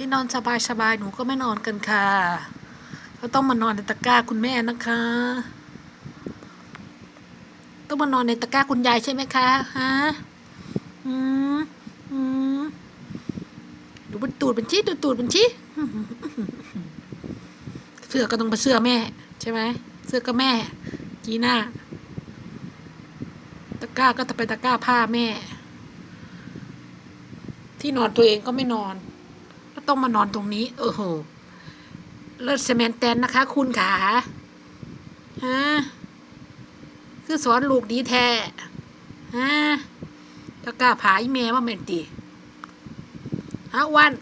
ที่นอนสบายสบายๆหนูก็ไม่นอนกันค่ะ ก็ต้องมานอนในตะกร้าคุณแม่นะคะ ต้องมานอนในตะกร้าคุณยายใช่ไหมคะฮะอืมอืมดูบนตูดเป็นชี้ดูตูดเป็นชี้เสื้อก็ต้องเป็นเสื้อแม่ ใช่ไหมเสื้อก็แม่ จีน่าตะกร้าก็จะเป็นตะกร้าผ้าแม่ ที่นอนตัวเองก็ไม่นอน ต้องมานอนตรงนี้เออโหเลิศเซเมนแตนนะคะ คุณขาฮะคือสอนลูกดีแท้ฮะตะกร้าผาอีเมว่าเมนตีฮะวัน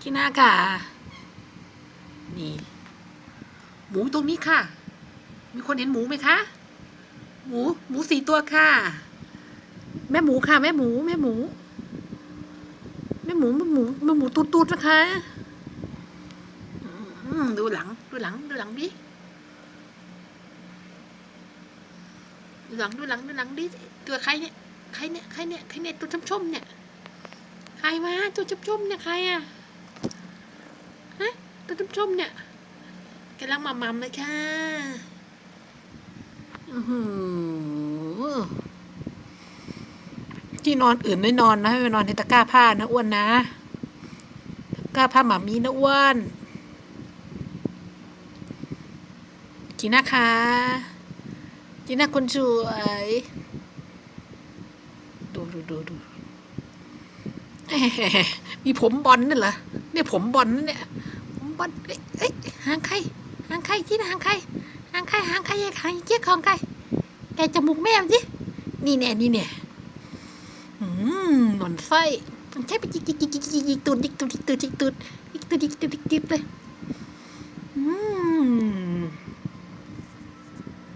กินหน้าค่ะนี่ หมูตรงนี้ค่ะ มีคนเห็นหมูไหมคะ หมู หมูสี่ตัวค่ะ แม่หมูค่ะ แม่หมู แม่หมู แม่หมู แม่หมู แม่หมูตูดตูดนะคะอืมดูหลัง ดูหลัง ดูหลังดิดูหลัง ดูหลัง ดูหลังดิ ตัวใครเนี่ย ใครเนี่ย ใครเนี่ย ใครเนี่ย ตัวชมๆเนี่ย ใครมาตัวชมๆเนี่ย ใครอะฮะตัวชมๆเนี่ยกำลังมามัมเลยค่ะ ที่นอนอื่นไม่นอนนะให้ไปนอนในตะกร้าผ้านะอ้วนนะตะกร้าผ้าหมามีนะอ้วนจีน่าคะจีน่าคนสวยดูดูดูดูมีผมบอลนั่นเหรอเนี่ยผมบอลนั่นเนี่ยผมบอลเอ้ยเอ้ยหางใครหางใครจีน่าหางใคร หางใครหางใครหางเจี๊ยของใครแกจมูกแม่สินี่แน่นี่แน่อืมหนอนไส้มันใช่ไปจิกจิกจิกจิกจิกตุดจิกตุดจิกตุดจิกตุดจิกตุดจิกตุดจิกตุดเลย